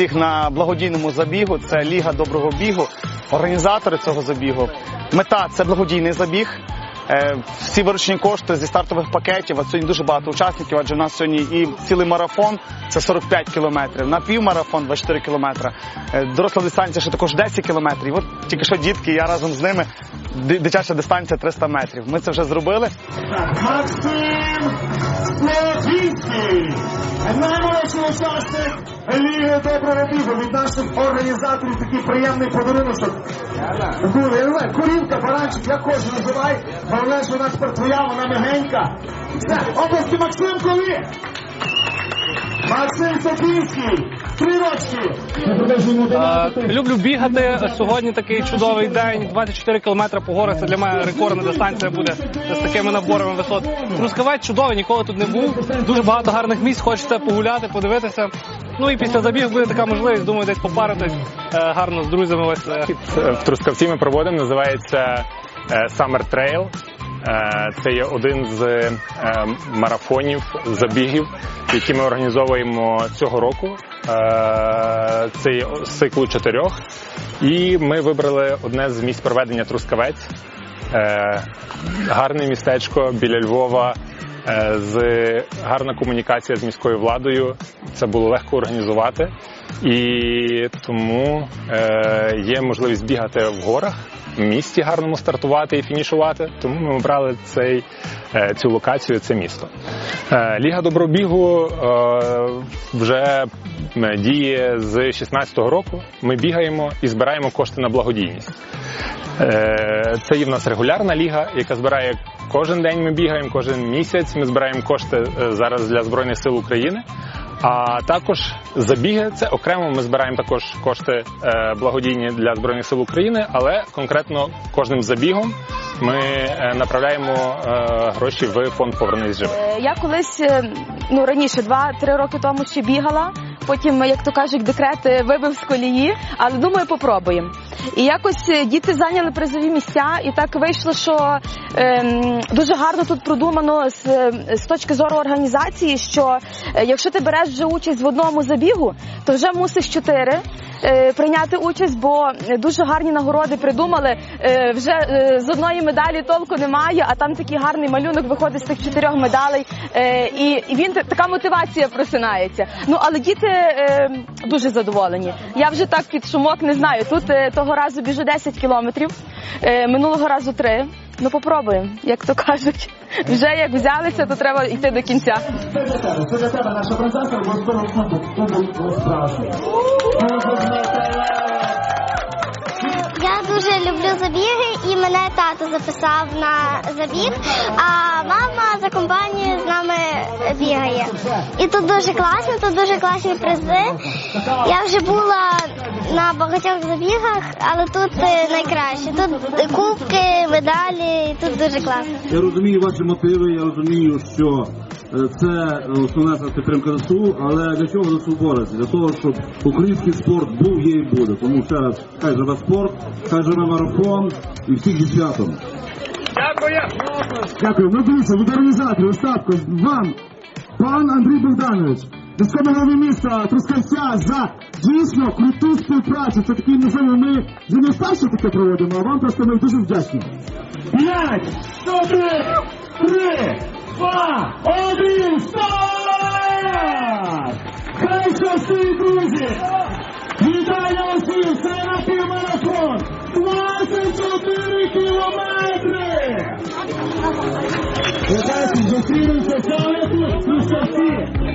всіх на благодійному забігу. Це Ліга доброго бігу, організатори цього забігу. Мета це благодійний забіг. Е, Всі виручені кошти зі стартових пакетів. А сьогодні дуже багато учасників, адже в нас сьогодні і цілий марафон це 45 кілометрів. На півмарафон 24 кілометри. Е, Доросла дистанція ще також 10 кілометрів. От тільки що дітки, я разом з ними. Дитяча дистанція 300 метрів. Ми це вже зробили. Максим Сплотінський, наймолодший учасник Ліги доброго бігу від наших організаторів такий приємний подарунок. Були, я не знаю, курінка, баранчик, як хочеш називай, головне, що вона тепер твоя, вона мягенька. Все, області Максим коли? Максим Сопінський, три рочки. Е. Люблю бігати. Сьогодні такий чудовий день. 24 кілометри по горах. Це для мене рекордна дистанція буде з такими наборами висот. Трускавець чудовий, ніколи тут не був. Дуже багато гарних місць. Хочеться погуляти, подивитися. Ну і після забігу буде така можливість, думаю, десь попаритись е, гарно з друзями. Ось е, в Трускавці ми проводимо, називається е, Summer Trail. Е, Це є один з е, марафонів, забігів, які ми організовуємо цього року. Е, Це є циклу чотирьох. І ми вибрали одне з місць проведення Трускавець. Е, Гарне містечко біля Львова. Е, З гарна комунікація з міською владою. Це було легко організувати. І тому е, є можливість бігати в горах, в місті гарному стартувати і фінішувати. Тому ми обрали цей, е, цю локацію, це місто. Е, Ліга добробігу е, вже е, діє з 16-го року. Ми бігаємо і збираємо кошти на благодійність. Е, Це є в нас регулярна ліга, яка збирає кожен день. Ми бігаємо, кожен місяць. Ми збираємо кошти е, зараз для Збройних сил України. А також забіги це окремо. Ми збираємо також кошти е, благодійні для збройних сил України, але конкретно кожним забігом ми е, направляємо е, гроші в фонд «Повернись живим». Е, Я колись ну раніше, два-три роки тому ще бігала. Потім, як то кажуть, декрет вибив з колії, але думаю, попробуємо. І якось е, діти зайняли призові місця, і так вийшло, що ем, дуже гарно тут продумано з, е, з точки зору організації, що е, якщо ти береш вже участь в одному забігу, то вже мусиш чотири е, прийняти участь, бо дуже гарні нагороди придумали. Вже з одної медалі толку немає, а там такий гарний малюнок виходить з тих чотирьох медалей. І, він така мотивація просинається. Ну але діти е, дуже задоволені. Я вже так під шумок не знаю. Тут е, того разу біжу 10 кілометрів, е, минулого разу 3. Ну попробуємо, як то кажуть. Вже як взялися, то треба йти до кінця. Це для тебе, наша кубок, кубок. Я дуже люблю забіги і мене тато записав на забіг, а мама за компанією з нами бігає. І тут дуже класно, тут дуже класні призи. Я вже була на багатьох забігах, але тут е, найкраще. Тут кубки, медалі, тут дуже класно. Я розумію ваші мотиви, я розумію, що е, це основна підтримка ЗСУ, але для чого ЗСУ бореться? Для того, щоб український спорт був, є і буде. Тому ще раз, хай живе спорт, хай живе марафон і всіх зі святом. Дякую. Ну дивіться, від організаторів, Остапко, вам, пан Андрій Богданович, міському голові міста Трускавця за дійсно круту співпрацю. Це такий, можливо, ми вже не вперше таке проводимо, а вам просто ми дуже вдячні. П'ять, чотири, три, два, один, старт! Хай щастить, друзі! Вітаю усіх! Це напівмарафон! 24 кілометри! Зустрінемося саме тут, у Трускавці.